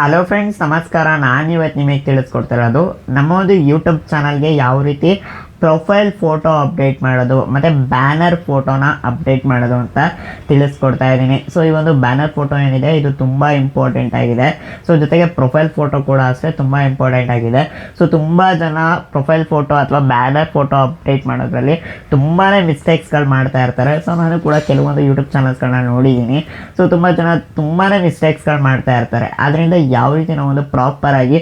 Hello friends ನಮಸ್ಕಾರ. ನಾನು ಇವತ್ತು ನಿಮಗೆ ತಿಳಿಸ್ಕೊಡ್ತಿರೋದು ನಮ್ಮ ಒಂದು ಯೂಟ್ಯೂಬ್ ಚಾನಲ್ಗೆ ಯಾವ ರೀತಿ ಪ್ರೊಫೈಲ್ ಫೋಟೋ ಅಪ್ಡೇಟ್ ಮಾಡೋದು, ಮತ್ತು ಬ್ಯಾನರ್ ಫೋಟೋನ ಅಪ್ಡೇಟ್ ಮಾಡೋದು ಅಂತ ತಿಳಿಸ್ಕೊಡ್ತಾ ಇದ್ದೀನಿ. ಸೊ ಈ ಒಂದು ಬ್ಯಾನರ್ ಫೋಟೋ ಏನಿದೆ, ಇದು ತುಂಬ ಇಂಪಾರ್ಟೆಂಟ್ ಆಗಿದೆ. ಸೊ ಜೊತೆಗೆ ಪ್ರೊಫೈಲ್ ಫೋಟೋ ಕೂಡ ಅಷ್ಟೇ ತುಂಬ ಇಂಪಾರ್ಟೆಂಟ್ ಆಗಿದೆ. ಸೊ ತುಂಬ ಜನ ಪ್ರೊಫೈಲ್ ಫೋಟೋ ಅಥವಾ ಬ್ಯಾನರ್ ಫೋಟೋ ಅಪ್ಡೇಟ್ ಮಾಡೋದ್ರಲ್ಲಿ ತುಂಬಾ ಮಿಸ್ಟೇಕ್ಸ್ಗಳು ಮಾಡ್ತಾ ಇರ್ತಾರೆ. ಸೊ ನಾನು ಕೂಡ ಕೆಲವೊಂದು ಯೂಟ್ಯೂಬ್ ಚಾನಲ್ಸ್ಗಳನ್ನ ನೋಡಿದ್ದೀನಿ. ಸೊ ತುಂಬ ಜನ ತುಂಬಾ ಮಿಸ್ಟೇಕ್ಸ್ಗಳು ಮಾಡ್ತಾ ಇರ್ತಾರೆ. ಅದರಿಂದ ಯಾವ ರೀತಿ ನಾವು ಒಂದು ಪ್ರಾಪರಾಗಿ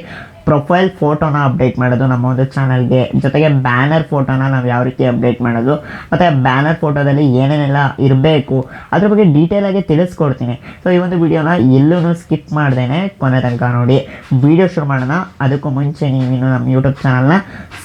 ಪ್ರೊಫೈಲ್ ಫೋಟೋನ ಅಪ್ಡೇಟ್ ಮಾಡೋದು ನಮ್ಮ ಒಂದು ಚಾನಲ್ಗೆ. ಜೊತೆಗೆ ಬ್ಯಾನರ್ ಫೋಟೋನ ನಾವು ಯಾವ ರೀತಿ ಅಪ್ಡೇಟ್ ಮಾಡೋದು, ಮತ್ತು ಬ್ಯಾನರ್ ಫೋಟೋದಲ್ಲಿ ಏನೇನೆಲ್ಲ ಇರಬೇಕು, ಅದ್ರ ಬಗ್ಗೆ ಡೀಟೇಲಾಗಿ ತಿಳಿಸ್ಕೊಡ್ತೀನಿ. ಸೊ ಈ ಒಂದು ವಿಡಿಯೋನ ಎಲ್ಲೂ ಸ್ಕಿಪ್ ಮಾಡ್ದೇನೆ ಕೊನೆ ತನಕ ನೋಡಿ. ವಿಡಿಯೋ ಶುರು ಮಾಡೋಣ. ಅದಕ್ಕೂ ಮುಂಚೆ ನೀವಿನ್ನು ನಮ್ಮ ಯೂಟ್ಯೂಬ್ ಚಾನಲ್ನ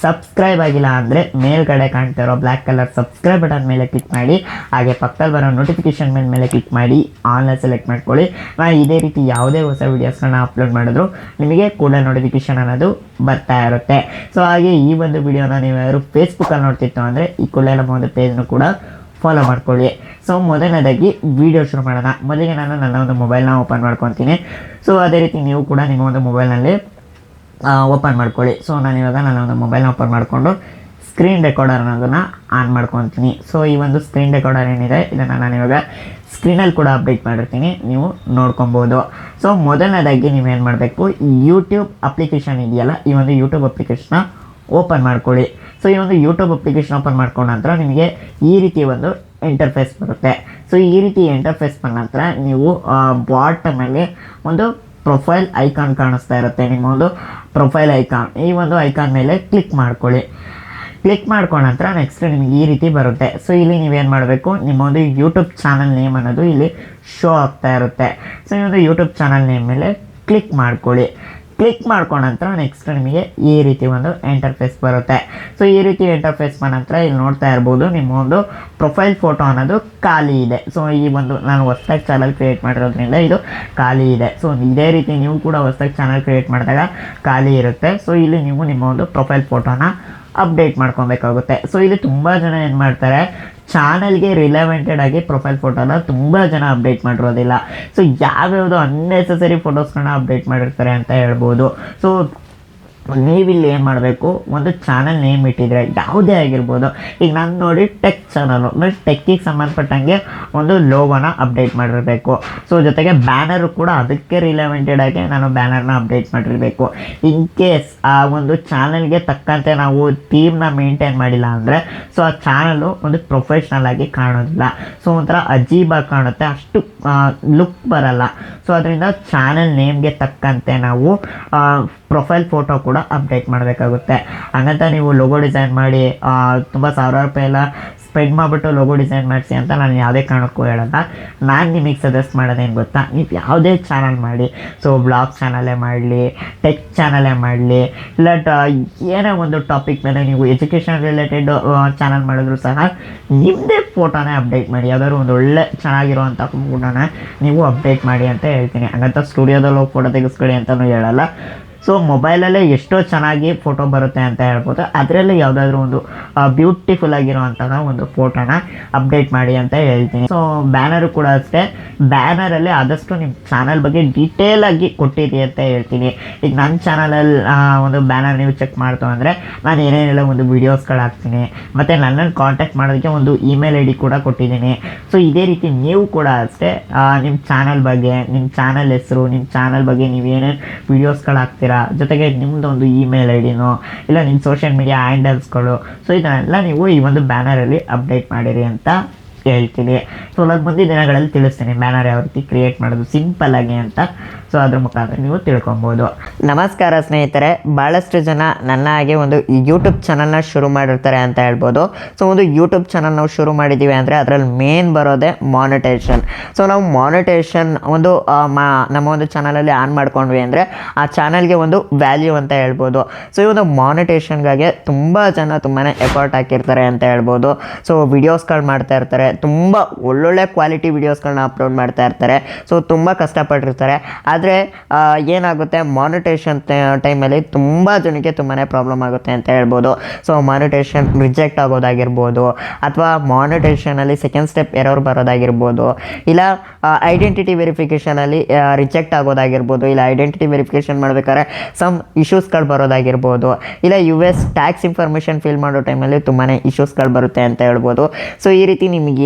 ಸಬ್ಸ್ಕ್ರೈಬ್ ಆಗಿಲ್ಲ ಅಂದರೆ ಮೇಲ್ಗಡೆ ಕಾಣ್ತಾ ಇರೋ ಬ್ಲ್ಯಾಕ್ ಕಲರ್ ಸಬ್ಸ್ಕ್ರೈಬ್ ಬಟನ್ ಮೇಲೆ ಕ್ಲಿಕ್ ಮಾಡಿ, ಹಾಗೆ ಪಕ್ಕದಲ್ಲಿ ಬರೋ ನೋಟಿಫಿಕೇಶನ್ ಮೇಲೆ ಮೇಲೆ ಕ್ಲಿಕ್ ಮಾಡಿ ಆನ್ಲೈನ್ ಸೆಲೆಕ್ಟ್ ಮಾಡ್ಕೊಳ್ಳಿ. ನಾನು ಇದೇ ರೀತಿ ಯಾವುದೇ ಹೊಸ ವೀಡಿಯೋಸ್ಗಳನ್ನ ಅಪ್ಲೋಡ್ ಮಾಡಿದ್ರು ನಿಮಗೆ ಕೂಡ ನೋಟಿಫಿಕೇಶನ್ ಅನ್ನೋದು ಬರ್ತಾ ಇರುತ್ತೆ. ಸೊ ಹಾಗೆ ಈ ಒಂದು ವಿಡಿಯೋನ ನೀವು ಯಾರು ಫೇಸ್ಬುಕ್ಕಲ್ಲಿ ನೋಡ್ತಿತ್ತು ಅಂದರೆ ಈ ಕೂಡಲೇ ಒಂದು ಪೇಜ್ನು ಕೂಡ ಫಾಲೋ ಮಾಡ್ಕೊಳ್ಳಿ. ಸೊ ಮೊದಲನೇದಾಗಿ ವಿಡಿಯೋ ಶುರು ಮಾಡೋಣ. ಮೊದಲಿಗೆ ನಾನು ನನ್ನ ಒಂದು ಮೊಬೈಲ್ನ ಓಪನ್ ಮಾಡ್ಕೊತೀನಿ. ಸೊ ಅದೇ ರೀತಿ ನೀವು ಕೂಡ ನಿಮ್ಮ ಒಂದು ಮೊಬೈಲ್ನಲ್ಲಿ ಓಪನ್ ಮಾಡ್ಕೊಳ್ಳಿ. ಸೊ ನಾನು ಇವಾಗ ನನ್ನ ಒಂದು ಮೊಬೈಲ್ನ ಓಪನ್ ಮಾಡಿಕೊಂಡು ಸ್ಕ್ರೀನ್ ರೆಕಾರ್ಡರ್ ಅನ್ನೋದನ್ನು ಆನ್ ಮಾಡ್ಕೊತೀನಿ. ಸೊ ಈ ಒಂದು ಸ್ಕ್ರೀನ್ ರೆಕಾರ್ಡರ್ ಏನಿದೆ, ಇದನ್ನು ನಾನು ಇವಾಗ ಸ್ಕ್ರೀನಲ್ಲಿ ಕೂಡ ಅಪ್ಡೇಟ್ ಮಾಡಿರ್ತೀನಿ. ನೀವು ನೋಡ್ಕೊಬೋದು. ಸೊ ಮೊದಲನೇದಾಗಿ ನೀವೇನು ಮಾಡಬೇಕು ಯೂಟ್ಯೂಬ್ ಅಪ್ಲಿಕೇಶನ್ ಇದೆಯಲ್ಲ, ಈ ಒಂದು ಯೂಟ್ಯೂಬ್ ಅಪ್ಲಿಕೇಶನ್ನ ಓಪನ್ ಮಾಡ್ಕೊಳ್ಳಿ. ಸೊ ಈ ಒಂದು ಯೂಟ್ಯೂಬ್ ಅಪ್ಲಿಕೇಶನ್ ಓಪನ್ ಮಾಡ್ಕೊಂಡ ನಂತರ ನಿಮಗೆ ಈ ರೀತಿ ಒಂದು ಇಂಟರ್ಫೇಸ್ ಬರುತ್ತೆ. ಸೊ ಈ ರೀತಿ ಇಂಟರ್ಫೇಸ್ ಬಂದ ನಂತರ ನೀವು ಬಾಟಮಲ್ಲಿ ಒಂದು ಪ್ರೊಫೈಲ್ ಐಕಾನ್ ಕಾಣಿಸ್ತಾ ಇರುತ್ತೆ. ನಿಮ್ಮ ಒಂದು ಪ್ರೊಫೈಲ್ ಐಕಾನ್ ಈ ಒಂದು ಐಕಾನ್ ಮೇಲೆ ಕ್ಲಿಕ್ ಮಾಡ್ಕೊಳ್ಳಿ. ಕ್ಲಿಕ್ ಮಾಡ್ಕೊಂಡ ನಂತರ ನೆಕ್ಸ್ಟ್ ನಿಮಗೆ ಈ ರೀತಿ ಬರುತ್ತೆ. ಸೊ ಇಲ್ಲಿ ನೀವೇನು ಮಾಡಬೇಕು? ನಿಮ್ಮ ಒಂದು ಯೂಟ್ಯೂಬ್ ಚಾನಲ್ ನೇಮ್ ಅನ್ನೋದು ಇಲ್ಲಿ ಶೋ ಆಗ್ತಾ ಇರುತ್ತೆ. ಸೊ ಈ ಒಂದು ಯೂಟ್ಯೂಬ್ ಚಾನಲ್ ನೇಮ್ ಮೇಲೆ ಕ್ಲಿಕ್ ಮಾಡ್ಕೊಳ್ಳಿ. ಕ್ಲಿಕ್ ಮಾಡ್ಕೊಂಡ ನಂತರ ನೆಕ್ಸ್ಟ್ ನಿಮಗೆ ಈ ರೀತಿ ಒಂದು ಇಂಟರ್ಫೇಸ್ ಬರುತ್ತೆ. ಸೊ ಈ ರೀತಿ ಇಂಟರ್ಫೇಸ್ ಬಂದ ನಂತರ ಇಲ್ಲಿ ನೋಡ್ತಾ ಇರ್ಬೋದು, ನಿಮ್ಮ ಒಂದು ಪ್ರೊಫೈಲ್ ಫೋಟೋ ಅನ್ನೋದು ಖಾಲಿ ಇದೆ. ಸೊ ಈ ಒಂದು ನಾನು ಹೊಸ್ದಾಗಿ ಚಾನಲ್ ಕ್ರಿಯೇಟ್ ಮಾಡಿರೋದ್ರಿಂದ ಇದು ಖಾಲಿ ಇದೆ. ಸೊ ಇದೇ ರೀತಿ ನೀವು ಕೂಡ ಹೊಸ್ದಾಗಿ ಚಾನಲ್ ಕ್ರಿಯೇಟ್ ಮಾಡಿದಾಗ ಖಾಲಿ ಇರುತ್ತೆ. ಸೊ ಇಲ್ಲಿ ನೀವು ನಿಮ್ಮ ಒಂದು ಪ್ರೊಫೈಲ್ ಫೋಟೋನ ಅಪ್ಡೇಟ್ ಮಾಡ್ಕೊಬೇಕಾಗುತ್ತೆ. ಸೊ ಇಲ್ಲಿ ತುಂಬ ಜನ ಏನು ಮಾಡ್ತಾರೆ, ಚಾನಲ್ಗೆ ರಿಲೆವೆಂಟೆಡ್ ಆಗಿ ಪ್ರೊಫೈಲ್ ಫೋಟೋನ ತುಂಬ ಜನ ಅಪ್ಡೇಟ್ ಮಾಡಿರೋದಿಲ್ಲ. ಸೊ ಯಾವ್ಯಾವುದು ಅನ್ನೆಸೆಸರಿ ಫೋಟೋಸ್ಗಳನ್ನ ಅಪ್ಡೇಟ್ ಮಾಡಿರ್ತಾರೆ ಅಂತ ಹೇಳ್ಬೋದು. ಸೊ ನೀವಿಲ್ಲಿ ಏನು ಮಾಡಬೇಕು? ಒಂದು ಚಾನಲ್ ನೇಮ್ ಇಟ್ಟಿದ್ರೆ ಯಾವುದೇ ಆಗಿರ್ಬೋದು. ಈಗ ನಾನು ನೋಡಿ ಟೆಕ್ ಚಾನಲು ಅಂದರೆ ಟೆಕ್ಕಿಗೆ ಸಂಬಂಧಪಟ್ಟಂಗೆ ಒಂದು ಲೋಗೋನ ಅಪ್ಡೇಟ್ ಮಾಡಿರಬೇಕು. ಸೊ ಜೊತೆಗೆ ಬ್ಯಾನರು ಕೂಡ ಅದಕ್ಕೆ ರಿಲೆವೆಂಟೆಡ್ ಆಗಿ ನಾನು ಬ್ಯಾನರ್ನ ಅಪ್ಡೇಟ್ ಮಾಡಿರಬೇಕು. ಇನ್ ಕೇಸ್ ಆ ಒಂದು ಚಾನಲ್ಗೆ ತಕ್ಕಂತೆ ನಾವು ಥೀಮ್ನ ಮೇಂಟೈನ್ ಮಾಡಿಲ್ಲ ಅಂದರೆ ಸೊ ಆ ಚಾನಲು ಒಂದು ಪ್ರೊಫೆಷ್ನಲ್ ಆಗಿ ಕಾಣೋದಿಲ್ಲ. ಸೊ ಒಂಥರ ಅಜೀಬಾಗಿ ಕಾಣುತ್ತೆ. ಅಷ್ಟು ಲುಕ್ ಬರಲ್ಲ. ಸೊ ಅದರಿಂದ ಚಾನಲ್ ನೇಮ್ಗೆ ತಕ್ಕಂತೆ ನಾವು ಪ್ರೊಫೈಲ್ ಫೋಟೋ ಕೂಡ ಅಪ್ಡೇಟ್ ಮಾಡಬೇಕಾಗುತ್ತೆ. ಹಂಗಂತ ನೀವು ಲೋಗೋ ಡಿಸೈನ್ ಮಾಡಿ ತುಂಬ ಸಾವಿರಾರು ರೂಪಾಯಿ ಎಲ್ಲ ಸ್ಪೆಂಡ್ ಮಾಡಿಬಿಟ್ಟು ಲೋಗೋ ಡಿಸೈನ್ ಮಾಡಿಸಿ ಅಂತ ನಾನು ಯಾವುದೇ ಕಾರಣಕ್ಕೂ ಹೇಳಲ್ಲ. ನಾನು ನಿಮಗೆ ಸಜೆಸ್ಟ್ ಮಾಡೋದೇನು ಗೊತ್ತಾ? ನೀವು ಯಾವುದೇ ಚಾನಲ್ ಮಾಡಿ. ಸೊ ಬ್ಲಾಗ್ ಚಾನಲೇ ಮಾಡಲಿ ಟೆಕ್ ಚಾನಲೇ ಮಾಡಲಿ ಇಲ್ಲ ಏನೇ ಒಂದು ಟಾಪಿಕ್ ಮೇಲೆ ನೀವು ಎಜುಕೇಷನ್ ರಿಲೇಟೆಡ್ ಚಾನಲ್ ಮಾಡಿದ್ರು ಸಹ ನಿಮ್ಮದೇ ಫೋಟೋನೇ ಅಪ್ಡೇಟ್ ಮಾಡಿ. ಯಾವ್ದಾದ್ರು ಒಂದು ಒಳ್ಳೆ ಚೆನ್ನಾಗಿರುವಂಥ ಫೋಟೋನ ನೀವು ಅಪ್ಡೇಟ್ ಮಾಡಿ ಅಂತ ಹೇಳ್ತೀನಿ. ಹಂಗಂತ ಸ್ಟುಡಿಯೋದಲ್ಲಿ ಹೋಗಿ ಫೋಟೋ ತೆಗೆಸ್ಕೊಳ್ಳಿ ಅಂತಲೂ ಹೇಳಲ್ಲ. ಸೊ ಮೊಬೈಲಲ್ಲೇ ಎಷ್ಟೋ ಚೆನ್ನಾಗಿ ಫೋಟೋ ಬರುತ್ತೆ ಅಂತ ಹೇಳ್ಬೋದು. ಅದರಲ್ಲೇ ಯಾವುದಾದ್ರೂ ಒಂದು ಬ್ಯೂಟಿಫುಲ್ ಆಗಿರುವಂತಹ ಒಂದು ಫೋಟೋನ ಅಪ್ಡೇಟ್ ಮಾಡಿ ಅಂತ ಹೇಳ್ತೀನಿ. ಸೊ ಬ್ಯಾನರು ಕೂಡ ಅಷ್ಟೇ. ಬ್ಯಾನರಲ್ಲಿ ಆದಷ್ಟು ನಿಮ್ಮ ಚಾನಲ್ ಬಗ್ಗೆ ಡೀಟೇಲ್ ಆಗಿ ಕೊಟ್ಟಿರಿ ಅಂತ ಹೇಳ್ತೀನಿ. ಈಗ ನನ್ನ ಚಾನಲಲ್ಲಿ ಒಂದು ಬ್ಯಾನರ್ ನೀವು ಚೆಕ್ ಮಾಡ್ತು ಅಂದರೆ ನಾನು ಏನೇನೆಲ್ಲ ಒಂದು ವೀಡಿಯೋಸ್ಗಳು ಹಾಕ್ತೀನಿ. ಮತ್ತು ನನ್ನನ್ನು ಕಾಂಟ್ಯಾಕ್ಟ್ ಮಾಡೋದಕ್ಕೆ ಒಂದು ಇಮೇಲ್ ಐ ಡಿ ಕೂಡ ಕೊಟ್ಟಿದ್ದೀನಿ. ಸೊ ಇದೇ ರೀತಿ ನೀವು ಕೂಡ ಅಷ್ಟೇ ನಿಮ್ಮ ಚಾನಲ್ ಬಗ್ಗೆ ನಿಮ್ಮ ಚಾನಲ್ ಹೆಸರು ನಿಮ್ಮ ಚಾನಲ್ ಬಗ್ಗೆ ನೀವು ಏನೇನು ವೀಡಿಯೋಸ್ಗಳು ಹಾಕ್ತೀರಾ ಜೊತೆಗೆ ನಿಮ್ಮದು ಒಂದು ಇಮೇಲ್ ಐ ಡಿನೋ ಇಲ್ಲ ನಿಮ್ಮ ಸೋಷಿಯಲ್ ಮೀಡಿಯಾ ಹ್ಯಾಂಡಲ್ಸ್ಗಳು ಸೊ ಇದನ್ನೆಲ್ಲ ನೀವು ಈ ಒಂದು ಬ್ಯಾನರಲ್ಲಿ ಅಪ್ಡೇಟ್ ಮಾಡಿರಿ ಅಂತ ಹೇಳ್ತೀನಿ. ಸೊ ನಾನು ಮುಂದಿನ ದಿನಗಳಲ್ಲಿ ತಿಳಿಸ್ತೀನಿ ಬ್ಯಾನರ್ ಯಾವ ರೀತಿ ಕ್ರಿಯೇಟ್ ಮಾಡೋದು ಸಿಂಪಲ್ ಆಗಿ ಅಂತ. ಸೊ ಅದ್ರ ಮುಖಾಂತರ ನೀವು ತಿಳ್ಕೊಬೋದು. ನಮಸ್ಕಾರ ಸ್ನೇಹಿತರೆ. ಭಾಳಷ್ಟು ಜನ ನನ್ನ ಹಾಗೆ ಒಂದು ಯೂಟ್ಯೂಬ್ ಚಾನಲ್ನ ಶುರು ಮಾಡಿರ್ತಾರೆ ಅಂತ ಹೇಳ್ಬೋದು. ಸೊ ಒಂದು ಯೂಟ್ಯೂಬ್ ಚಾನಲ್ ನಾವು ಶುರು ಮಾಡಿದ್ದೀವಿ ಅಂದರೆ ಅದರಲ್ಲಿ ಮೇನ್ ಬರೋದೇ ಮಾನಿಟೇಷನ್ ಸೊ ನಾವು ಮಾನಿಟೇಷನ್ ಒಂದು ಮಾ, ನಮ್ಮ ಒಂದು ಚಾನಲಲ್ಲಿ ಆನ್ ಮಾಡ್ಕೊಂಡ್ವಿ ಅಂದರೆ ಆ ಚಾನಲ್ಗೆ ಒಂದು ವ್ಯಾಲ್ಯೂ ಅಂತ ಹೇಳ್ಬೋದು. ಸೊ ಈ ಒಂದು ಮಾನಿಟೇಷನ್ಗಾಗಿ ತುಂಬ ಜನ ತುಂಬಾ ಎಫರ್ಟ್ ಹಾಕಿರ್ತಾರೆ ಅಂತ ಹೇಳ್ಬೋದು. ಸೊ ವಿಡಿಯೋಸ್ಗಳು ಮಾಡ್ತಾ ಇರ್ತಾರೆ. ತುಂಬ ಒಳ್ಳೊಳ್ಳೆ ಕ್ವಾಲಿಟಿ ವೀಡಿಯೋಸ್ಗಳನ್ನ ಅಪ್ಲೋಡ್ ಮಾಡ್ತಾ ಇರ್ತಾರೆ. ಸೊ ತುಂಬ ಕಷ್ಟಪಟ್ಟಿರ್ತಾರೆ. ಆದರೆ ಏನಾಗುತ್ತೆ? ಮಾನಿಟೇಷನ್ ಟೈಮಲ್ಲಿ ತುಂಬ ಜನಕ್ಕೆ ತುಂಬಾ ಪ್ರಾಬ್ಲಮ್ ಆಗುತ್ತೆ ಅಂತ ಹೇಳ್ಬೋದು. ಸೊ ಮಾನಿಟೇಷನ್ ರಿಜೆಕ್ಟ್ ಆಗೋದಾಗಿರ್ಬೋದು, ಅಥವಾ ಮಾನಿಟೇಷನಲ್ಲಿ ಸೆಕೆಂಡ್ ಸ್ಟೆಪ್ ಎರರ್ ಬರೋದಾಗಿರ್ಬೋದು, ಇಲ್ಲ ಐಡೆಂಟಿಟಿ ವೆರಿಫಿಕೇಷನಲ್ಲಿ ರಿಜೆಕ್ಟ್ ಆಗೋದಾಗಿರ್ಬೋದು, ಇಲ್ಲ ಐಡೆಂಟಿಟಿ ವೆರಿಫಿಕೇಷನ್ ಮಾಡಬೇಕಾದ್ರೆ ಸಮ್ ಇಶ್ಯೂಸ್ಗಳು ಬರೋದಾಗಿರ್ಬೋದು, ಇಲ್ಲ U S tax information fill ಮಾಡೋ ಟೈಮಲ್ಲಿ ತುಂಬಾ ಇಶ್ಯೂಸ್ಗಳು ಬರುತ್ತೆ ಅಂತ ಹೇಳ್ಬೋದು. ಸೊ ಈ ರೀತಿ ನಿಮ್ಗೆ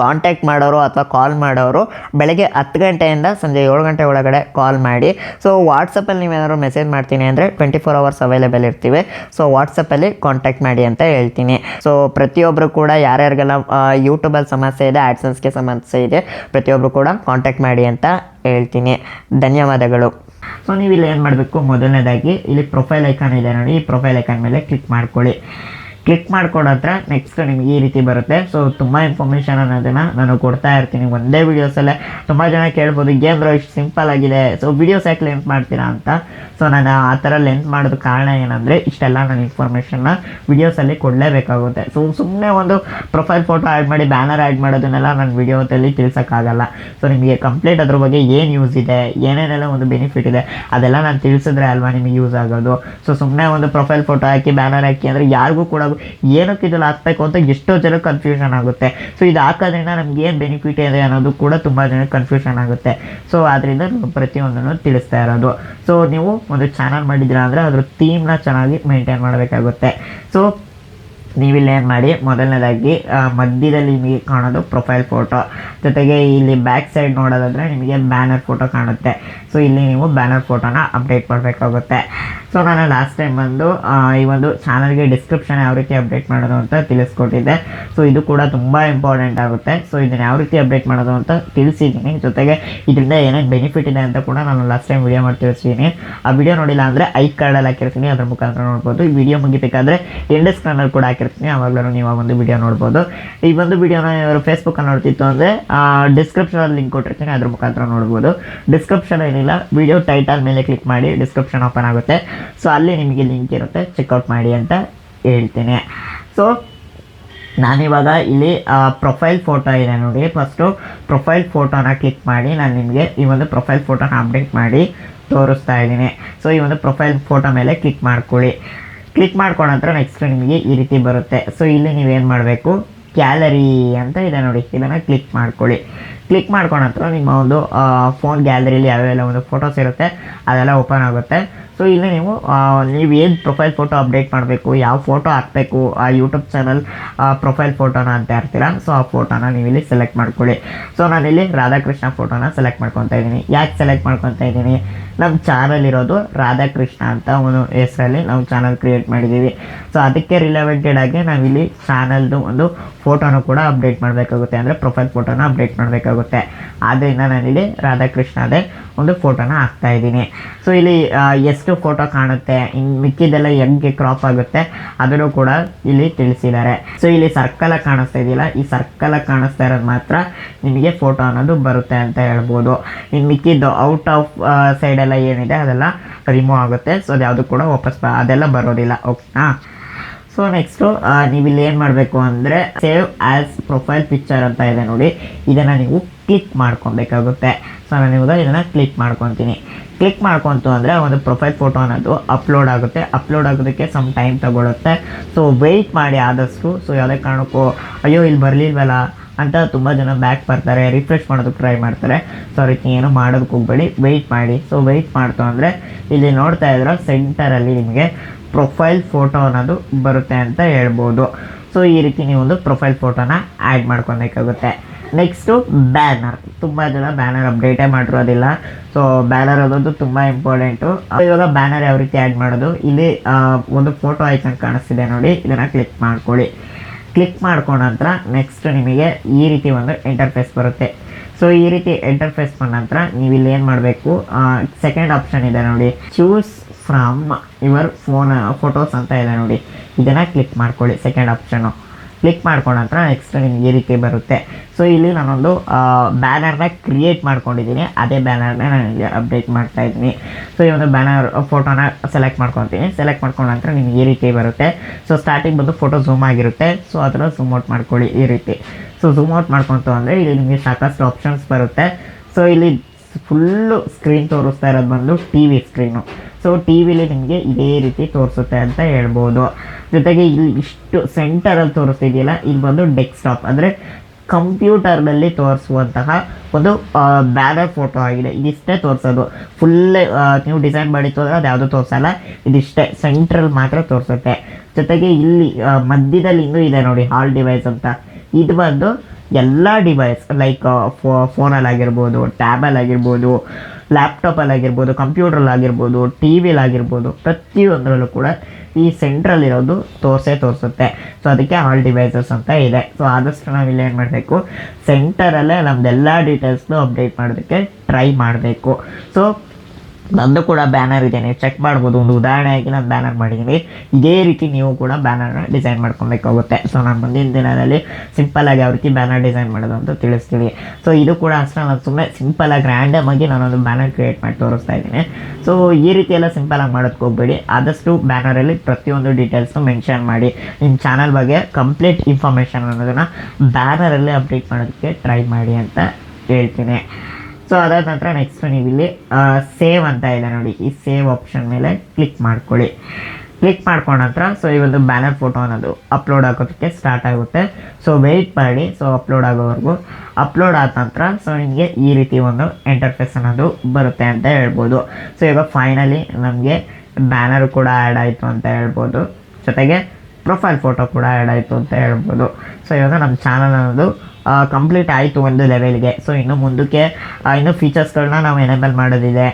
ಕಾಂಟ್ಯಾಕ್ಟ್ ಮಾಡೋರು ಅಥವಾ ಕಾಲ್ ಮಾಡೋರು ಬೆಳಗ್ಗೆ ಹತ್ತು ಗಂಟೆಯಿಂದ ಸಂಜೆ ಏಳು ಗಂಟೆ ಒಳಗಡೆ ಕಾಲ್ ಮಾಡಿ. ಸೊ ವಾಟ್ಸಪ್ಪಲ್ಲಿ ನೀವೇನಾದ್ರು ಮೆಸೇಜ್ ಮಾಡ್ತೀನಿ ಅಂದರೆ ಟ್ವೆಂಟಿ ಫೋರ್ ಅವರ್ಸ್ ಅವೈಲೇಬಲ್ ಇರ್ತೀವಿ ಸೊ ವಾಟ್ಸಪ್ಪಲ್ಲಿ ಕಾಂಟ್ಯಾಕ್ಟ್ ಮಾಡಿ ಅಂತ ಹೇಳ್ತೀನಿ. ಸೊ ಪ್ರತಿಯೊಬ್ಬರು ಕೂಡ ಯಾರ್ಯಾರಿಗೆಲ್ಲ ಯೂಟ್ಯೂಬಲ್ಲಿ ಸಮಸ್ಯೆ ಇದೆ ಆ್ಯಡ್ಸನ್ಸ್ಗೆ ಸಮಸ್ಯೆ ಇದೆ ಪ್ರತಿಯೊಬ್ಬರು ಕೂಡ ಕಾಂಟ್ಯಾಕ್ಟ್ ಮಾಡಿ ಅಂತ ಹೇಳ್ತೀನಿ. ಧನ್ಯವಾದಗಳು. ಸೊ ನೀವು ಇಲ್ಲಿ ಏನು ಮಾಡಬೇಕು? ಮೊದಲನೇದಾಗಿ ಇಲ್ಲಿ ಪ್ರೊಫೈಲ್ ಐಕಾನ್ ಇದೆ ನೋಡಿ. ಈ ಪ್ರೊಫೈಲ್ ಐಕಾನ್ ಮೇಲೆ ಕ್ಲಿಕ್ ಮಾಡ್ಕೊಳ್ಳಿ. ಕ್ಲಿಕ್ ಮಾಡ್ಕೊಡೋ ಹತ್ರ ನೆಕ್ಸ್ಟ್ ನಿಮಗೆ ಈ ರೀತಿ ಬರುತ್ತೆ. ಸೊ ತುಂಬ ಇನ್ಫಾರ್ಮೇಷನ್ ಅನ್ನೋದನ್ನು ನಾನು ಕೊಡ್ತಾ ಇರ್ತೀನಿ ಒಂದೇ ವೀಡಿಯೋಸಲ್ಲೇ ತುಂಬ ಜನ ಕೇಳ್ಬೋದು ಗೇಮ್ ಇಷ್ಟು ಸಿಂಪಲ್ ಆಗಿದೆ. ಸೊ ವೀಡಿಯೋಸ್ ಯಾಕೆ ಲೆಂತ್ ಮಾಡ್ತೀರಾ ಅಂತ? ಸೊ ನಾನು ಆ ಥರ ಲೆಂತ್ ಮಾಡೋದು ಕಾರಣ ಏನಂದರೆ, ಇಷ್ಟೆಲ್ಲ ನಾನು ಇನ್ಫಾರ್ಮೇಷನ್ನ ವೀಡಿಯೋಸಲ್ಲಿ ಕೊಡಲೇಬೇಕಾಗುತ್ತೆ. ಸೊ ಸುಮ್ಮನೆ ಒಂದು ಪ್ರೊಫೈಲ್ ಫೋಟೋ ಆ್ಯಡ್ ಮಾಡಿ ಬ್ಯಾನರ್ ಆ್ಯಡ್ ಮಾಡೋದನ್ನೆಲ್ಲ ನಾನು ವೀಡಿಯೋದಲ್ಲಿ ತಿಳಿಸೋಕ್ಕಾಗಲ್ಲ. ಸೊ ನಿಮಗೆ ಕಂಪ್ಲೀಟ್ ಅದ್ರ ಬಗ್ಗೆ ಏನು ಯೂಸ್ ಇದೆ, ಏನೇನೆಲ್ಲ ಒಂದು ಬೆನಿಫಿಟ್ ಇದೆ, ಅದೆಲ್ಲ ನಾನು ತಿಳಿಸಿದ್ರೆ ಅಲ್ವಾ ನಿಮಗೆ ಯೂಸ್ ಆಗೋದು. ಸೊ ಸುಮ್ಮನೆ ಒಂದು ಪ್ರೊಫೈಲ್ ಫೋಟೋ ಹಾಕಿ ಬ್ಯಾನರ್ ಹಾಕಿ ಅಂದರೆ ಯಾರಿಗೂ ಕೂಡ ಏನಕ್ಕೆ ಇದೆಲ್ಲ ಹಾಕ್ಬೇಕು ಅಂತ ಎಷ್ಟೋ ಜನ ಕನ್ಫ್ಯೂಷನ್ ಆಗುತ್ತೆ. ಸೊ ಇದು ಹಾಕೋದ್ರಿಂದ ನಮ್ಗೆ ಏನು ಬೆನಿಫಿಟ್ ಇದೆ ಅನ್ನೋದು ಕೂಡ ತುಂಬ ಜನ ಕನ್ಫ್ಯೂಷನ್ ಆಗುತ್ತೆ. ಸೊ ಆದ್ದರಿಂದ ನಾನು ಪ್ರತಿಯೊಂದನ್ನು ತಿಳಿಸ್ತಾ ಇರೋದು. ಸೊ ನೀವು ಒಂದು ಚಾನಲ್ ಮಾಡಿದ್ದೀರಾ ಅಂದರೆ ಅದ್ರ ಥೀಮ್ನ ಚೆನ್ನಾಗಿ ಮೇಂಟೈನ್ ಮಾಡಬೇಕಾಗುತ್ತೆ. ಸೊ ನೀವಿಲ್ಲಿ ಏನು ಮಾಡಿ ಮೊದಲನೇದಾಗಿ ಮಧ್ಯದಲ್ಲಿ ನಿಮಗೆ ಕಾಣೋದು ಪ್ರೊಫೈಲ್ ಫೋಟೋ ಜೊತೆಗೆ ಇಲ್ಲಿ ಬ್ಯಾಕ್ ಸೈಡ್ ನೋಡೋದಾದರೆ ನಿಮಗೆ ಬ್ಯಾನರ್ ಫೋಟೋ ಕಾಣುತ್ತೆ. ಸೊ ಇಲ್ಲಿ ನೀವು ಬ್ಯಾನರ್ ಫೋಟೋನ ಅಪ್ಡೇಟ್ ಮಾಡಬೇಕಾಗುತ್ತೆ. ಸೊ ನಾನು ಲಾಸ್ಟ್ ಟೈಮ್ ಬಂದು ಈ ಒಂದು ಚಾನಲ್ಗೆ ಡಿಸ್ಕ್ರಿಪ್ಷನ್ ಯಾವ ರೀತಿ ಅಪ್ಡೇಟ್ ಮಾಡೋದು ಅಂತ ತಿಳಿಸ್ಕೊಟ್ಟಿದ್ದೆ. ಸೊ ಇದು ಕೂಡ ತುಂಬ ಇಂಪಾರ್ಟೆಂಟ್ ಆಗುತ್ತೆ. ಸೊ ಇದನ್ನು ಯಾವ ರೀತಿ ಅಪ್ಡೇಟ್ ಮಾಡೋದು ಅಂತ ತಿಳಿಸಿದ್ದೀನಿ. ಜೊತೆಗೆ ಇದರಿಂದ ಏನೇನು ಬೆನಿಫಿಟ್ ಇದೆ ಅಂತ ಕೂಡ ನಾನು ಲಾಸ್ಟ್ ಟೈಮ್ ವಿಡಿಯೋ ಮಾಡಿ ತಿಳಿಸ್ತೀನಿ. ಆ ವಿಡಿಯೋ ನೋಡಿಲ್ಲ ಅಂದರೆ ಐ ಕಾರ್ಡಲ್ಲಿ ಹಾಕಿರ್ತೀನಿ. ಅದ್ರ ಮುಖಾಂತರ ನೋಡ್ಬೋದು. ಈ ವಿಡಿಯೋ ಮುಗಿಬೇಕಾದ್ರೆ ಎಂಡ್ ಸ್ಕ್ರಾನಲ್ಲಿ ಕೂಡ ಹಾಕಿರ್ತೀನಿ. ಆವಾಗಲೂ ನೀವು ಒಂದು ವಿಡಿಯೋ ನೋಡ್ಬೋದು. ಈ ಒಂದು ವಿಡಿಯೋನ ಇವರು ಫೇಸ್ಬುಕ್ಕಲ್ಲಿ ನೋಡ್ತಿತ್ತು ಅಂದರೆ ಡಿಸ್ಕ್ರಿಪ್ಷನಲ್ಲಿ ಲಿಂಕ್ ಕೊಟ್ಟಿರ್ತೀನಿ. ಅದ್ರ ಮುಖಾಂತರ ನೋಡ್ಬೋದು. ಡಿಸ್ಕ್ರಿಪ್ಷನ್ ಏನಿಲ್ಲ. ವಿಡಿಯೋ ಟೈಟಲ್ ಮೇಲೆ ಕ್ಲಿಕ್ ಮಾಡಿ ಡಿಸ್ಕ್ರಿಪ್ಷನ್ ಓಪನ್ ಆಗುತ್ತೆ. ಸೊ ಅಲ್ಲಿ ನಿಮಗೆ ಲಿಂಕ್ ಇರುತ್ತೆ. ಚೆಕ್ಔಟ್ ಮಾಡಿ ಅಂತ ಹೇಳ್ತೀನಿ. ಸೊ ನಾನಿವಾಗ ಇಲ್ಲಿ ಪ್ರೊಫೈಲ್ ಫೋಟೋ ಇದೆ ನೋಡಿ. ಫಸ್ಟು ಪ್ರೊಫೈಲ್ ಫೋಟೋನ ಕ್ಲಿಕ್ ಮಾಡಿ ನಾನು ನಿಮಗೆ ಈ ಒಂದು ಪ್ರೊಫೈಲ್ ಫೋಟೋನ ಅಪ್ಡೇಟ್ ಮಾಡಿ ತೋರಿಸ್ತಾ ಇದ್ದೀನಿ. ಸೊ ಈ ಒಂದು ಪ್ರೊಫೈಲ್ ಫೋಟೋ ಮೇಲೆ ಕ್ಲಿಕ್ ಮಾಡ್ಕೊಳ್ಳಿ. ಕ್ಲಿಕ್ ಮಾಡ್ಕೊಂಡ ನಂತರ ನೆಕ್ಸ್ಟ್ ನಿಮಗೆ ಈ ರೀತಿ ಬರುತ್ತೆ. ಸೊ ಇಲ್ಲಿ ನೀವೇನು ಮಾಡಬೇಕು? ಗ್ಯಾಲರಿ ಅಂತ ಇದೆ ನೋಡಿ. ಇದನ್ನು ಕ್ಲಿಕ್ ಮಾಡ್ಕೊಳ್ಳಿ. ಕ್ಲಿಕ್ ಮಾಡ್ಕೊಂಡ ನಂತರ ನಿಮ್ಮ ಒಂದು ಫೋನ್ ಗ್ಯಾಲರಿಲಿ ಯಾವ್ಯಾವ ಒಂದು ಫೋಟೋಸ್ ಇರುತ್ತೆ, ಅದೆಲ್ಲ ಓಪನ್ ಆಗುತ್ತೆ. ಸೊ ಇಲ್ಲಿ ನೀವು ನೀವು ಏನು ಪ್ರೊಫೈಲ್ ಫೋಟೋ ಅಪ್ಡೇಟ್ ಮಾಡಬೇಕು, ಯಾವ ಫೋಟೋ ಹಾಕಬೇಕು, ಆ ಯೂಟ್ಯೂಬ್ ಚಾನಲ್ ಪ್ರೊಫೈಲ್ ಫೋಟೋನ ಅಂತ ಇರ್ತೀರ ಸೊ ಆ ಫೋಟೋನ ನೀವು ಇಲ್ಲಿ ಸೆಲೆಕ್ಟ್ ಮಾಡ್ಕೊಳ್ಳಿ. ಸೊ ನಾನಿಲ್ಲಿ ರಾಧಾಕೃಷ್ಣ ಫೋಟೋನ ಸೆಲೆಕ್ಟ್ ಮಾಡ್ಕೊತಾ ಇದ್ದೀನಿ. ಯಾಕೆ ಸೆಲೆಕ್ಟ್ ಮಾಡ್ಕೊತಾ ಇದ್ದೀನಿ? ನಮ್ಮ ಚಾನಲ್ ಇರೋದು ರಾಧಾಕೃಷ್ಣ ಅಂತ ಒಂದು ಹೆಸರಲ್ಲಿ ನಾವು ಚಾನಲ್ ಕ್ರಿಯೇಟ್ ಮಾಡಿದ್ದೀವಿ ಸೊ ಅದಕ್ಕೆ ರಿಲೆವೆಂಟೆಡ್ ಆಗಿ ನಾವಿಲ್ಲಿ ಚಾನಲ್ದು ಒಂದು ಫೋಟೋನ ಕೂಡ ಅಪ್ಡೇಟ್ ಮಾಡಬೇಕಾಗುತ್ತೆ. ಅಂದರೆ ಪ್ರೊಫೈಲ್ ಫೋಟೋನ ಅಪ್ಡೇಟ್ ಮಾಡಬೇಕಾಗುತ್ತೆ. ಆದ್ದರಿಂದ ನಾನಿಲ್ಲಿ ರಾಧಾಕೃಷ್ಣದೇ ಒಂದು ಫೋಟೋನ ಹಾಕ್ತಾ ಇದ್ದೀನಿ. ಸೊ ಇಲ್ಲಿ ಎಷ್ಟು ಫೋಟೋ ಕಾಣುತ್ತೆ ಇನ್ನು ಮಿಕ್ಕಿದೆಲ್ಲ ಹೆಂಗೆ ಕ್ರಾಪ್ ಆಗುತ್ತೆ, ಅದನ್ನು ಕೂಡ ಇಲ್ಲಿ ತಿಳಿಸಿದ್ದಾರೆ. ಸೊ ಇಲ್ಲಿ ಸರ್ಕಲ್ ಕಾಣಿಸ್ತಾ ಇದೆಯಲ್ಲ, ಈ ಸರ್ಕಲ್ ಕಾಣಿಸ್ತಾ ಇರೋದು ಮಾತ್ರ ನಿಮಗೆ ಫೋಟೋ ಅನ್ನೋದು ಬರುತ್ತೆ ಅಂತ ಹೇಳ್ಬೋದು. ಇನ್ನು ಮಿಕ್ಕಿದ್ದು ಔಟ್ ಆಫ್ ಸೈಡೆಲ್ಲ ಏನಿದೆ, ಅದೆಲ್ಲ ರಿಮೂವ್ ಆಗುತ್ತೆ. ಸೊ ಅದು ಯಾವುದು ಕೂಡ ವಾಪಸ್ ಅದೆಲ್ಲ ಬರೋದಿಲ್ಲ. ಓಕೆನಾ? ಸೊ ನೆಕ್ಸ್ಟು ನೀವು ಇಲ್ಲಿ ಏನು ಮಾಡಬೇಕು ಅಂದರೆ ಸೇವ್ ಆ್ಯಸ್ ಪ್ರೊಫೈಲ್ ಪಿಕ್ಚರ್ ಅಂತ ಇದೆ ನೋಡಿ. ಇದನ್ನು ನೀವು ಕ್ಲಿಕ್ ಮಾಡ್ಕೊಬೇಕಾಗುತ್ತೆ. ಸೊ ನಾನು ಇವಾಗ ಇದನ್ನು ಕ್ಲಿಕ್ ಮಾಡ್ಕೊತೀನಿ. ಕ್ಲಿಕ್ ಮಾಡ್ಕೊತು ಅಂದರೆ ಒಂದು ಪ್ರೊಫೈಲ್ ಫೋಟೋ ಅನ್ನೋದು ಅಪ್ಲೋಡ್ ಆಗುತ್ತೆ. ಅಪ್ಲೋಡ್ ಆಗೋದಕ್ಕೆ ಸಮ್ ಟೈಮ್ ತಗೊಳುತ್ತೆ. ಸೊ ವೆಯ್ಟ್ ಮಾಡಿ ಆದಷ್ಟು. ಸೊ ಯಾವುದೇ ಕಾರಣಕ್ಕೂ, ಅಯ್ಯೋ, ಇಲ್ಲಿ ಬರಲಿಲ್ವಲ್ಲ? ಅಂತ ತುಂಬ ಜನ ಬ್ಯಾಕ್ ಬರ್ತಾರೆ. ರಿಫ್ರೆಶ್ ಮಾಡೋದಕ್ಕೆ ಟ್ರೈ ಮಾಡ್ತಾರೆ. ಸೊ ಅದಕ್ಕೆ ಏನು ಮಾಡೋದಕ್ಕೆ ಹೋಗ್ಬೇಡಿ. ವೆಯ್ಟ್ ಮಾಡಿ. ಸೊ ವೆಯ್ಟ್ ಮಾಡ್ತು ಅಂದರೆ, ಇಲ್ಲಿ ನೋಡ್ತಾ ಇದ್ರೆ ಸೆಂಟರಲ್ಲಿ ನಿಮಗೆ ಪ್ರೊಫೈಲ್ ಫೋಟೋ ಅನ್ನೋದು ಬರುತ್ತೆ ಅಂತ ಹೇಳ್ಬೋದು. ಸೊ ಈ ರೀತಿ ನೀವು ಒಂದು ಪ್ರೊಫೈಲ್ ಫೋಟೋನ ಆ್ಯಡ್ ಮಾಡ್ಕೊಬೇಕಾಗುತ್ತೆ ನೆಕ್ಸ್ಟು ಬ್ಯಾನರ್. ತುಂಬ ಜನ ಬ್ಯಾನರ್ ಅಪ್ಡೇಟೇ ಮಾಡಿರೋದಿಲ್ಲ. ಸೊ ಬ್ಯಾನರ್ ಅನ್ನೋದು ತುಂಬ ಇಂಪಾರ್ಟೆಂಟು ಇವಾಗ ಬ್ಯಾನರ್ ಯಾವ ರೀತಿ ಆ್ಯಡ್ ಮಾಡೋದು? ಇಲ್ಲಿ ಒಂದು ಫೋಟೋ ಐಕನ್ ಕಾಣಿಸ್ತಿದೆ ನೋಡಿ. ಇದನ್ನು ಕ್ಲಿಕ್ ಮಾಡ್ಕೊಳ್ಳಿ. ಕ್ಲಿಕ್ ಮಾಡ್ಕೊಂಡ ನಂತರ ನೆಕ್ಸ್ಟ್ ನಿಮಗೆ ಈ ರೀತಿ ಒಂದು ಇಂಟರ್ಫೇಸ್ ಬರುತ್ತೆ. ಸೊ ಈ ರೀತಿ ಇಂಟರ್ಫೇಸ್ ಬಂದ ನಂತರ ನೀವು ಇಲ್ಲಿ ಏನು ಮಾಡಬೇಕು? ಸೆಕೆಂಡ್ ಆಪ್ಷನ್ ಇದೆ ನೋಡಿ. Choose from your phone photos ಅಂತ ಇದೆ ನೋಡಿ. ಇದನ್ನು ಕ್ಲಿಕ್ ಮಾಡ್ಕೊಳ್ಳಿ ಸೆಕೆಂಡ್ ಆಪ್ಷನು ಕ್ಲಿಕ್ ಮಾಡ್ಕೊಂಡ ನಂತರ ನೆಕ್ಸ್ಟ್ ನಿಮ್ಗೆ ಈ ರೀತಿ ಬರುತ್ತೆ. ಸೊ ಇಲ್ಲಿ ನಾನೊಂದು ಬ್ಯಾನರ್ನ ಕ್ರಿಯೇಟ್ ಮಾಡ್ಕೊಂಡಿದ್ದೀನಿ. ಅದೇ ಬ್ಯಾನರ್ನ ನನಗೆ ಅಪ್ಡೇಟ್ ಮಾಡ್ತಾ ಇದ್ದೀನಿ. ಸೊ ಈ ಒಂದು ಬ್ಯಾನರ್ ಫೋಟೋನ ಸೆಲೆಕ್ಟ್ ಮಾಡ್ಕೊತೀನಿ. ಸೆಲೆಕ್ಟ್ ಮಾಡ್ಕೊಂಡ ನಂತರ ನಿಮ್ಗೆ ಈ ರೀತಿ ಬರುತ್ತೆ. ಸೊ ಸ್ಟಾರ್ಟಿಂಗ್ ಬಂದು ಫೋಟೋ ಝೂಮ್ ಆಗಿರುತ್ತೆ. ಸೊ ಅದರ ಝೂಮ್ ಔಟ್ ಮಾಡ್ಕೊಳ್ಳಿ ಈ ರೀತಿ. ಸೊ ಝೂಮ್ ಔಟ್ ಮಾಡ್ಕೊತು ಅಂದರೆ ಇಲ್ಲಿ ನಿಮಗೆ ಸಾಕಷ್ಟು ಆಪ್ಷನ್ಸ್ ಬರುತ್ತೆ. ಸೊ ಇಲ್ಲಿ ಫುಲ್ಲು ಸ್ಕ್ರೀನ್ ತೋರಿಸ್ತಾ ಇರೋದು ಬಂದು T V screen so T ವಿಲಿ ನಿಮಗೆ ಇದೇ ರೀತಿ ತೋರಿಸುತ್ತೆ ಅಂತ ಹೇಳ್ಬೋದು. ಜೊತೆಗೆ ಇಲ್ಲಿ ಇಷ್ಟು ಸೆಂಟರಲ್ಲಿ ತೋರಿಸ್ತಿದೆಯಲ್ಲ, ಇಲ್ಲಿ ಬಂದು ಡೆಸ್ಕ್ಟಾಪ್ ಅಂದರೆ ಕಂಪ್ಯೂಟರ್ನಲ್ಲಿ ತೋರಿಸುವಂತಹ ಒಂದು ಬ್ಯಾನರ್ ಫೋಟೋ ಆಗಿದೆ. ಇದಿಷ್ಟೇ ತೋರಿಸೋದು. ಫುಲ್ ನೀವು ಡಿಸೈನ್ ಮಾಡಿ ಅಂದರೆ ಅದು ಯಾವುದೂ ತೋರಿಸಲ್ಲ. ಇದಿಷ್ಟೇ ಸೆಂಟ್ರಲ್ ಮಾತ್ರ ತೋರಿಸುತ್ತೆ. ಜೊತೆಗೆ ಇಲ್ಲಿ ಮಧ್ಯದಲ್ಲಿ ಇನ್ನೂ ಇದೆ ನೋಡಿ ಹಾಲ್ ಡಿವೈಸ್ ಅಂತ. ಇದು ಬಂದು ಎಲ್ಲ ಡಿವೈಸ್ ಲೈಕ್ ಫೋನಲ್ಲಿ ಆಗಿರ್ಬೋದು ಟ್ಯಾಬಲ್ಲಿ ಆಗಿರ್ಬೋದು ಲ್ಯಾಪ್ಟಾಪಲ್ಲಿ ಆಗಿರ್ಬೋದು ಕಂಪ್ಯೂಟ್ರಲ್ಲಿ ಆಗಿರ್ಬೋದು ಟಿ ವಿಲಿ ಆಗಿರ್ಬೋದು, ಪ್ರತಿಯೊಂದರಲ್ಲೂ ಕೂಡ ಈ ಸೆಂಟ್ರಲ್ ಇರೋದು ತೋರಿಸೇ ತೋರಿಸುತ್ತೆ. ಸೊ ಅದಕ್ಕೆ ಆಲ್ ಡಿವೈಸಸ್ ಅಂತ ಇದೆ. ಸೊ ಆದಷ್ಟು ನಾವಿಲ್ಲಿ ಏನು ಮಾಡಬೇಕು? ಸೆಂಟರಲ್ಲೇ ನಮ್ದೆಲ್ಲ ಡೀಟೇಲ್ಸ್ನು ಅಪ್ಡೇಟ್ ಮಾಡೋದಕ್ಕೆ ಟ್ರೈ ಮಾಡಬೇಕು. ಸೊ ನಂದು ಕೂಡ ಬ್ಯಾನರ್ ಇದೆ, ನೀವು ಚೆಕ್ ಮಾಡ್ಬೋದು, ಒಂದು ಉದಾಹರಣೆಯಾಗಿ ನಾನು ಬ್ಯಾನರ್ ಮಾಡಿದ್ದೀನಿ. ಇದೇ ರೀತಿ ನೀವು ಕೂಡ ಬ್ಯಾನರ್ನ ಡಿಸೈನ್ ಮಾಡ್ಕೊಬೇಕಾಗುತ್ತೆ. ಸೊ ನಾನು ಮುಂದಿನ ದಿನದಲ್ಲಿ ಸಿಂಪಲ್ಲಾಗಿ ಯಾವ ರೀತಿ ಬ್ಯಾನರ್ ಡಿಸೈನ್ ಮಾಡೋದು ಅಂತ ತಿಳಿಸ್ತೀನಿ. ಸೊ ಇದು ಕೂಡ ಅಷ್ಟೇ, ನಾನು ಸುಮ್ಮನೆ ಸಿಂಪಲಾಗಿ ರ್ಯಾಂಡಮ್ ಆಗಿ ನಾನೊಂದು ಬ್ಯಾನರ್ ಕ್ರಿಯೇಟ್ ಮಾಡಿ ತೋರಿಸ್ತಾ ಇದ್ದೀನಿ. ಸೊ ಈ ರೀತಿ ಎಲ್ಲ ಸಿಂಪಲಾಗಿ ಮಾಡೋದಕ್ಕೆ ಹೋಗ್ಬೇಡಿ. ಆದಷ್ಟು ಬ್ಯಾನರಲ್ಲಿ ಪ್ರತಿಯೊಂದು ಡೀಟೇಲ್ಸ್ನು ಮೆನ್ಷನ್ ಮಾಡಿ. ನಿಮ್ಮ ಚಾನಲ್ ಬಗ್ಗೆ ಕಂಪ್ಲೀಟ್ ಇನ್ಫಾರ್ಮೇಷನ್ ಅನ್ನೋದನ್ನು ಬ್ಯಾನರಲ್ಲಿ ಅಪ್ಡೇಟ್ ಮಾಡೋದಕ್ಕೆ ಟ್ರೈ ಮಾಡಿ ಅಂತ ಹೇಳ್ತೀನಿ. ಸೊ ಅದಾದ ನಂತರ ನೆಕ್ಸ್ಟ್ ನೀವು ಇಲ್ಲಿ ಸೇವ್ ಅಂತ ಇದೆ ನೋಡಿ. ಈ ಸೇವ್ ಆಪ್ಷನ್ ಮೇಲೆ ಕ್ಲಿಕ್ ಮಾಡ್ಕೊಳ್ಳಿ. ಕ್ಲಿಕ್ ಮಾಡ್ಕೊಂಡ ನಂತರ ಸೊ ಈ ಒಂದು ಬ್ಯಾನರ್ ಫೋಟೋ ಅನ್ನೋದು ಅಪ್ಲೋಡ್ ಆಗೋದಕ್ಕೆ ಸ್ಟಾರ್ಟ್ ಆಗುತ್ತೆ. ಸೊ ವೆಯ್ಟ್ ಮಾಡಿ ಸೊ ಅಪ್ಲೋಡ್ ಆಗೋವರೆಗೂ ಅಪ್ಲೋಡ್ ಆದ ನಂತರ ಸೊ ನಿಮಗೆ ಈ ರೀತಿ ಒಂದು ಇಂಟರ್ಫೇಸ್ ಅನ್ನೋದು ಬರುತ್ತೆ ಅಂತ ಹೇಳ್ಬೋದು. ಸೊ ಇವಾಗ ಫೈನಲಿ ನಮಗೆ ಬ್ಯಾನರ್ ಕೂಡ ಆ್ಯಡ್ ಆಯಿತು ಅಂತ ಹೇಳ್ಬೋದು. ಜೊತೆಗೆ ಪ್ರೊಫೈಲ್ ಫೋಟೋ ಕೂಡ ಆ್ಯಡ್ ಆಯಿತು ಅಂತ ಹೇಳ್ಬೋದು. ಸೊ ಇವಾಗ ನಮ್ಮ ಚಾನಲ್ ಅನ್ನೋದು ಕಂಪ್ಲೀಟ್ ಆಯಿತು ಒಂದು ಲೆವೆಲ್ಗೆ ಸೊ ಇನ್ನು ಮುಂದಕ್ಕೆ ಇನ್ನೂ ಫೀಚರ್ಸ್ಗಳನ್ನ ನಾವು ಎನೇಬಲ್ ಮಾಡೋದಿದೆ.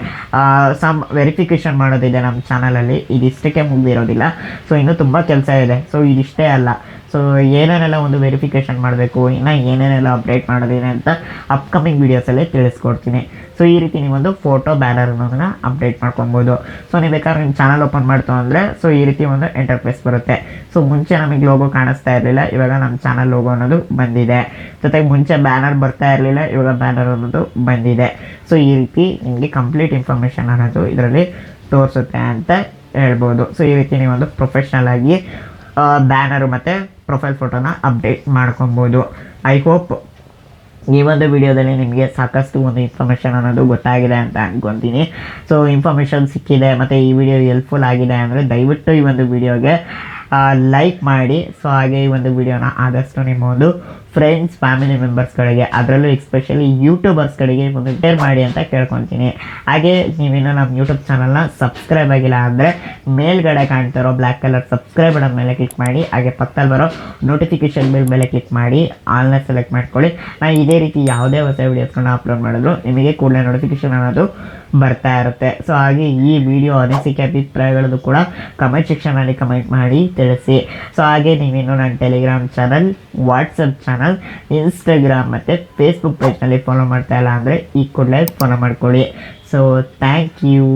ಸಮ್ ವೆರಿಫಿಕೇಷನ್ ಮಾಡೋದಿದೆ ನಮ್ಮ ಚಾನಲಲ್ಲಿ ಇದಿಷ್ಟಕ್ಕೆ ಮುಗಿದಿರೋದಿಲ್ಲ. ಸೊ ಇನ್ನೂ ತುಂಬ ಕೆಲಸ ಇದೆ. ಸೊ ಇದಿಷ್ಟೇ ಅಲ್ಲ. ಸೊ ಏನೇನೆಲ್ಲ ಒಂದು ವೆರಿಫಿಕೇಷನ್ ಮಾಡಬೇಕು, ಇನ್ನು ಏನೇನೆಲ್ಲ ಅಪ್ಡೇಟ್ ಮಾಡೋದಿದೆ ಅಂತ ಅಪ್ಕಮಿಂಗ್ ವೀಡಿಯೋಸಲ್ಲೇ ತಿಳಿಸ್ಕೊಡ್ತೀನಿ. ಸೊ ಈ ರೀತಿ ನೀವೊಂದು ಫೋಟೋ ಬ್ಯಾನರ್ ಅನ್ನೋದನ್ನ ಅಪ್ಡೇಟ್ ಮಾಡ್ಕೊಬೋದು. ಸೊ ನೀವು ಬೇಕಾದ್ರೆ ನಿಮ್ಮ ಚಾನಲ್ ಓಪನ್ ಮಾಡ್ತು ಅಂದರೆ ಸೊ ಈ ರೀತಿ ಒಂದು ಎಂಟರ್ಪ್ರೈಸ್ ಬರುತ್ತೆ. ಸೊ ಮುಂಚೆ ನಮಗೆ ಲೋಗೋ ಕಾಣಿಸ್ತಾ ಇರಲಿಲ್ಲ, ಇವಾಗ ನಮ್ಮ ಚಾನಲ್ ಲೋಗೋ ಅನ್ನೋದು ಬಂದಿದೆ. ಜೊತೆಗೆ ಮುಂಚೆ ಬ್ಯಾನರ್ ಬರ್ತಾ ಇರಲಿಲ್ಲ, ಇವಾಗ ಬ್ಯಾನರ್ ಅನ್ನೋದು ಬಂದಿದೆ. ಸೊ ಈ ರೀತಿ ನಿಮಗೆ ಕಂಪ್ಲೀಟ್ ಇನ್ಫಾರ್ಮೇಷನ್ ಅನ್ನೋದು ಇದರಲ್ಲಿ ತೋರಿಸುತ್ತೆ ಅಂತ ಹೇಳ್ಬೋದು. ಸೊ ಈ ರೀತಿ ನೀವೊಂದು ಪ್ರೊಫೆಷ್ನಲ್ ಆಗಿ ಬ್ಯಾನರು ಮತ್ತು ಪ್ರೊಫೈಲ್ ಫೋಟೋನ ಅಪ್ಡೇಟ್ ಮಾಡ್ಕೊಬೋದು. ಐ ಹೋಪ್ ಈ ಒಂದು ವಿಡಿಯೋದಲ್ಲಿ ನಿಮಗೆ ಸಾಕಷ್ಟು ಒಂದು ಇನ್ಫಾರ್ಮೇಷನ್ ಅನ್ನೋದು ಗೊತ್ತಾಗಿದೆ ಅಂತ ಅನ್ಕೊತೀನಿ. ಸೊ ಇನ್ಫಾರ್ಮೇಷನ್ ಸಿಕ್ಕಿದೆ ಮತ್ತು ಈ ವಿಡಿಯೋ ಹೆಲ್ಪ್ಫುಲ್ ಆಗಿದೆ ಅಂದರೆ ದಯವಿಟ್ಟು ಈ ಒಂದು ವಿಡಿಯೋಗೆ ಲೈಕ್ ಮಾಡಿ. ಸೊ ಹಾಗೆ ಈ ಒಂದು ವಿಡಿಯೋನ ಆದಷ್ಟು ನಿಮ್ಮ ಒಂದು ಫ್ರೆಂಡ್ಸ್ ಫ್ಯಾಮಿಲಿ ಮೆಂಬರ್ಸ್ಗಳಿಗೆ ಅದರಲ್ಲೂ ಎಸ್ಪೆಷಲಿ ಯೂಟ್ಯೂಬರ್ಸ್ಗಳಿಗೆ ಒಂದು ಶೇರ್ ಮಾಡಿ ಅಂತ ಕೇಳ್ಕೊತೀನಿ. ಹಾಗೆ ನೀವಿನ್ನೂ ನಮ್ಮ ಯೂಟ್ಯೂಬ್ ಚಾನಲ್ನ ಸಬ್ಸ್ಕ್ರೈಬ್ ಆಗಿಲ್ಲ ಅಂದರೆ ಮೇಲ್ಗಡೆ ಕಾಣ್ತಿರೋ ಬ್ಲ್ಯಾಕ್ ಕಲರ್ ಸಬ್ಸ್ಕ್ರೈಬ್ ಬಟನ್ ಮೇಲೆ ಕ್ಲಿಕ್ ಮಾಡಿ, ಹಾಗೆ ಪಕ್ಕದಲ್ಲಿ ಬರೋ ನೋಟಿಫಿಕೇಷನ್ ಬಿಲ್ ಮೇಲೆ ಕ್ಲಿಕ್ ಮಾಡಿ ಆನ್ಲೈನ್ ಸೆಲೆಕ್ಟ್ ಮಾಡ್ಕೊಳ್ಳಿ. ನಾನು ಇದೇ ರೀತಿ ಯಾವುದೇ ಹೊಸ ವೀಡಿಯೋಸ್ಗಳನ್ನ ಅಪ್ಲೋಡ್ ಮಾಡಿದ್ರು ನಿಮಗೆ ಕೂಡಲೇ ನೋಟಿಫಿಕೇಷನ್ ಅನ್ನೋದು ಬರ್ತಾ ಇರುತ್ತೆ. ಸೊ ಹಾಗೆ ಈ ವಿಡಿಯೋ ಅನಿಸಿಕೆ ಅಭಿಪ್ರಾಯಗಳದ್ದು ಕೂಡ ಕಮೆಂಟ್ ಸೆಕ್ಷನಲ್ಲಿ ಕಮೆಂಟ್ ಮಾಡಿ ತಿಳಿಸಿ. ಸೊ ಹಾಗೆ ನೀವೇನು ನನ್ನ ಟೆಲಿಗ್ರಾಮ್ ಚಾನಲ್ ವಾಟ್ಸಪ್ ಇನ್ಸ್ಟಾಗ್ರಾಮ್ ಮತ್ತು ಫೇಸ್ಬುಕ್ ಪೇಜ್ನಲ್ಲಿ ಫಾಲೋ ಮಾಡ್ತಾ ಇಲ್ಲ ಅಂದರೆ ಈ ಕೂಡಲೇ ಫಾಲೋ ಮಾಡ್ಕೊಳ್ಳಿ. So thank you